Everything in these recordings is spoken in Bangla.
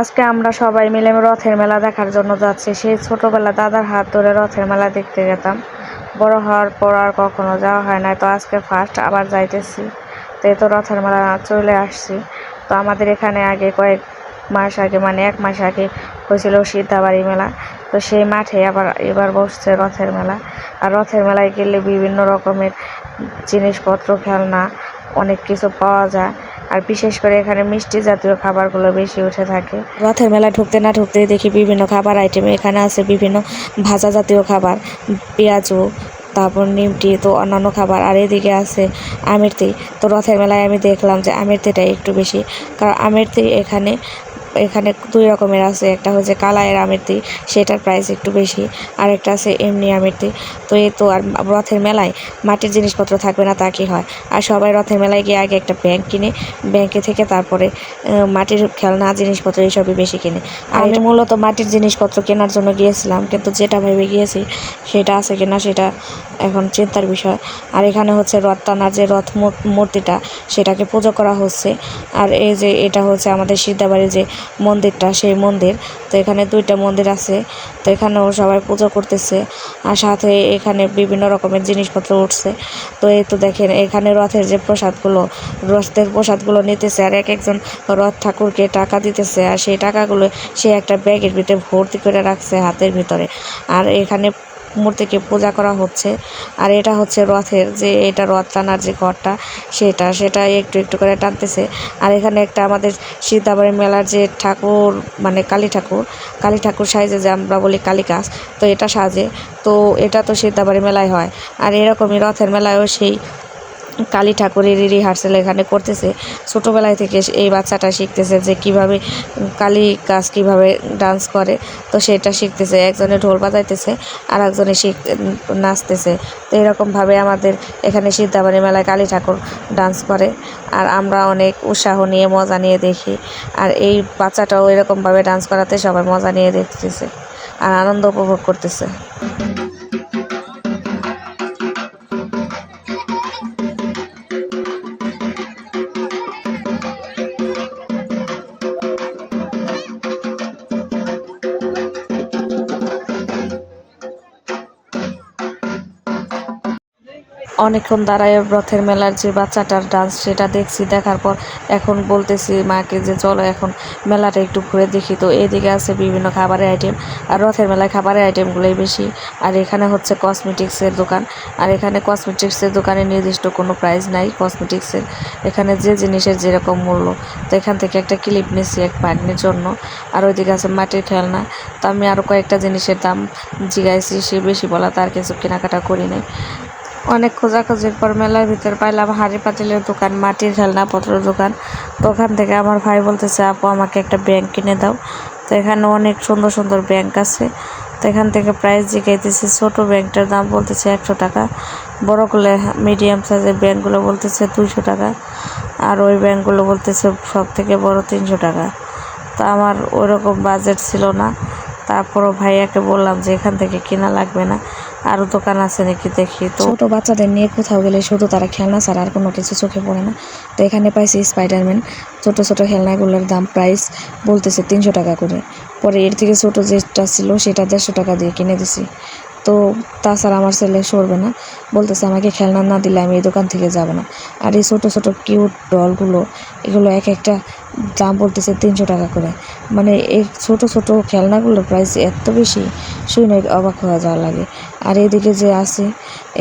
আজকে আমরা সবাই মিলে রথের মেলা দেখার জন্য যাচ্ছি। সেই ছোটবেলা দাদার হাত ধরে রথের মেলা দেখতে যেতাম। বড় হওয়ার পর আর কখনো যাওয়া হয় না তো আজকে ফার্স্ট আবার যাইতেছি। তো এই তো রথের মেলা চলে আসছি। তো আমাদের এখানে আগে কয়েক মাস আগে মানে এক মাস আগে হয়েছিল সীতাবাড়ি মেলা। তো সেই মাঠে আবার এবার বসছে রথের মেলা। আর রথের মেলায় গেলে বিভিন্ন রকমের জিনিসপত্র, খেলনা, অনেক কিছু পাওয়া যায়। আর বিশেষ করে এখানে মিষ্টি জাতীয় খাবারগুলো বেশি উঠে থাকে। রথের মেলায় ঢুকতে না ঢুকতে দেখি বিভিন্ন খাবার আইটেম এখানে আছে বিভিন্ন ভাজা জাতীয় খাবার, পেঁয়াজু, তারপর নিমটি, তো অন্যান্য খাবার। আর এদিকে আছে আমিরতি তো রথের মেলায় আমি দেখলাম যে আমিরতিটা একটু বেশি। কারণ আমিরতি এখানে এখানে দুই রকমের আছে। একটা হচ্ছে কালায়ের আমিরতি সেটার প্রাইস একটু বেশি। আর একটা আছে এমনি আমিরতি। তো এই তো আর রথের মেলায় মাটির জিনিসপত্র থাকবে না তা কি হয়? আর সবাই রথের মেলায় গিয়ে আগে একটা ব্যাংক কিনে ব্যাংকে থেকে তারপরে মাটির খেলনা জিনিসপত্র এইসবই বেশি কিনে। আর আমি মূলত মাটির জিনিসপত্র কেনার জন্য গিয়েছিলাম কিন্তু যেটা ভেবে গিয়েছি সেটা আছে কিনা সেটা এখন চিন্তার বিষয়। আর এখানে হচ্ছে রথ টানার যে রথ মূর- মূর্তিটা সেটাকে পুজো করা হচ্ছে। আর এই যে এটা হচ্ছে আমাদের সিদ্ধাবাড়ির যে মন্দিরটা, সেই মন্দির। তো এখানে দুইটা মন্দির আছে, তো এখানেও সবাই পুজো করতেছে। আর সাথে এখানে বিভিন্ন রকমের জিনিসপত্র উঠছে। তো এই তো দেখেন, এখানে রথের যে প্রসাদগুলো, রথের প্রসাদগুলো নিতেছে। আর এক একজন রথ ঠাকুরকে টাকা দিতেছে, আর সেই টাকাগুলো সে একটা ব্যাগের ভিতরে ভর্তি করে রাখছে হাতের ভিতরে। আর এখানে মূর্তিকে পূজা করা হচ্ছে। আর এটা হচ্ছে রথের যে এটা রথ টানার যে ঘরটা, সেটা সেটা একটু একটু করে টানতেছে। আর এখানে একটা আমাদের সীতাবাড়ি মেলার যে ঠাকুর মানে কালী ঠাকুর কালী ঠাকুর সাইজে যে আমরা বলি কালিকাস তো এটা সাজে। তো এটা তো সীতাবাড়ি মেলায় হয়। আর এরকমই রথের মেলায়ও সেই কালী ঠাকুরের রিহার্সেল এখানে করতেছে। ছোটোবেলায় থেকে এই বাচ্চাটা শিখতেছে যে কীভাবে কালী কাজ কীভাবে ডান্স করে, তো সেটা শিখতেছে। একজনে ঢোল বাজাইতেছে আর একজনে শিখ, নাচতেছে। তো এরকমভাবে আমাদের এখানে সিদ্ধাবাড়ি মেলায় কালী ঠাকুর ডান্স করে, আর আমরা অনেক উৎসাহ নিয়ে মজা নিয়ে দেখি। আর এই বাচ্চাটাও এরকমভাবে ডান্স করাতে সবাই মজা নিয়ে দেখতেছে, আর আনন্দ উপভোগ করতেছে। অনেকক্ষণ দাঁড়ায় রথের মেলার যে বাচ্চাটার ডান্স সেটা দেখছি, দেখার পর এখন বলতেছি মাকে যে চলো এখন মেলাটা একটু ঘুরে দেখি। তো এদিকে আছে বিভিন্ন খাবারের আইটেম আর রথের মেলায় খাবারের আইটেমগুলোই বেশি। আর এখানে হচ্ছে কসমেটিক্সের দোকান। আর এখানে কসমেটিক্সের দোকানে নির্দিষ্ট কোনো প্রাইস নাই কসমেটিক্সের এখানে যে জিনিসের যেরকম মূল্য। তো এখান থেকে একটা ক্লিপ নিচ্ছি এক ভাগ্নের জন্য। আর ওইদিকে আছে মাটির খেলনা। তো আমি আরও কয়েকটা জিনিসের দাম জিগাইছি, সে বেশি বলা তার কিছু কেনাকাটা করি নাই। অনেক খোঁজাখুঁজির পর মেলার ভিতর পাইলাম হাঁড়ি পাতিলের দোকান, মাটির খেলনাপত্রের দোকান। তো ওখান থেকে আমার ভাই বলতেছে, আপু, আমাকে একটা ব্যাংক কিনে দাও। তো এখানে অনেক সুন্দর সুন্দর ব্যাংক আছে। তো এখান থেকে প্রাইস জিগাইতেছি, ছোটো ব্যাংকটার দাম বলতেছে একশো টাকা, বড় করলে মিডিয়াম সাইজের ব্যাংকগুলো বলতেছে দুইশো টাকা, আর ওই ব্যাংকগুলো বলতেছে সব থেকে বড় তিনশো টাকা। তা আমার ওরকম বাজেট ছিল না। তারপরও ভাইয়াকে বললাম যে, এখান থেকে কেনা লাগবে না। আরও দোকান আছে নাকি দেখি তো। ছোটো বাচ্চাদের নিয়ে কোথাও গেলে শুধু তারা খেলনা ছাড়া আর কোনো কিছু চোখে পড়ে না। তো এখানে পাইছি স্পাইডারম্যান ছোটো ছোটো খেলনাগুলোর দাম প্রাইস বলতেছে তিনশো টাকা করে। পরে এর থেকে ছোটো যেটা ছিল সেটা দেড়শো টাকা দিয়ে কিনে দিছি। তো তাছাড়া আমার ছেলে সরবে না। বলতেছে আমাকে খেলনা না দিলে আমি এই দোকান থেকে যাব না। আর এই ছোটো ছোটো কিউট ডলগুলো এগুলো এক একটা দাম বলতেছে তিনশো টাকা করে। মানে এই ছোটো ছোটো খেলনাগুলোর প্রাইস এত বেশি শুনে অবাক হয়ে যাওয়া লাগে। আর এদিকে যে আছে,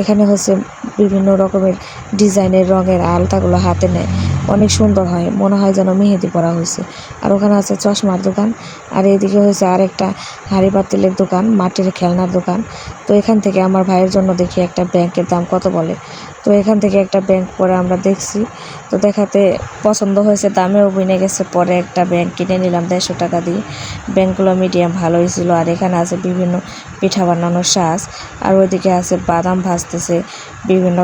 এখানে হচ্ছে বিভিন্ন রকমের ডিজাইনের রঙের আলতাগুলো হাতে নেয়। অনেক সুন্দর হয়, মনে হয় যেন মেহেদি পরা হয়েছে। আর ওখানে আছে চশমার দোকান, আর এদিকে হয়েছে আরেকটা হাঁড়ি পাতিলের দোকান, মাটির খেলনার দোকান। তো এখান থেকে আমার ভাইয়ের জন্য দেখি একটা ব্যাংকের দাম কত বলে। তো এখান থেকে একটা ব্যাংক পরে আমরা দেখছি। তো দেখাতে পছন্দ হয়েছে, দামেও বিনে গেছে। পরে একটা ব্যাংক কিনে নিলাম দেড়শো টাকা দিয়ে। ব্যাংকগুলো মিডিয়াম ভালোই ছিল আর এখানে আছে বিভিন্ন পিঠা বানানোর শ্বাস আর ওইদিকে আছে বাদাম ভাজতেছে বিভিন্ন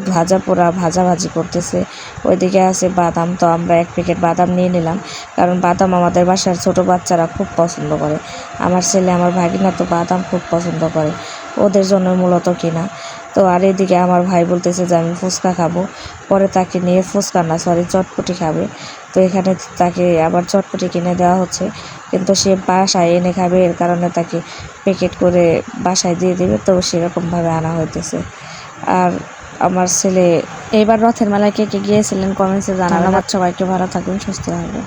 ভাজা পোড়া ভাজাভাজি করতেছে। ওইদিকে আছে বাদাম, তো আমরা এক প্যাকেট বাদাম নিয়ে নিলাম। কারণ বাদাম আমাদের বাসার ছোট বাচ্চারা খুব পছন্দ করে। আমার ছেলে, আমার ভাগিনা তো বাদাম খুব পছন্দ করে। ওদের জন্য মূলত কিনা। তো আর এদিকে আমার ভাই বলতেছে যে, আমি ফুচকা খাব। পরে তাকে নিয়ে ফুচকা না সরি চটপটি খাবে। তো এখানে তাকে আবার চটপটি কিনে দেওয়া হচ্ছে। কিন্তু সে বাসায় এনে খাবে, এর কারণে তাকে প্যাকেট করে বাসায় দিয়ে দেবে। তো সেরকমভাবে আনা হইতেছে। আর আমার ছেলে এবার রথের মেলায় কে কে গিয়েছিলেন কমেন্টসে জানান আমার সবাইকে ভালো থাকবেন সুস্থ থাকবেন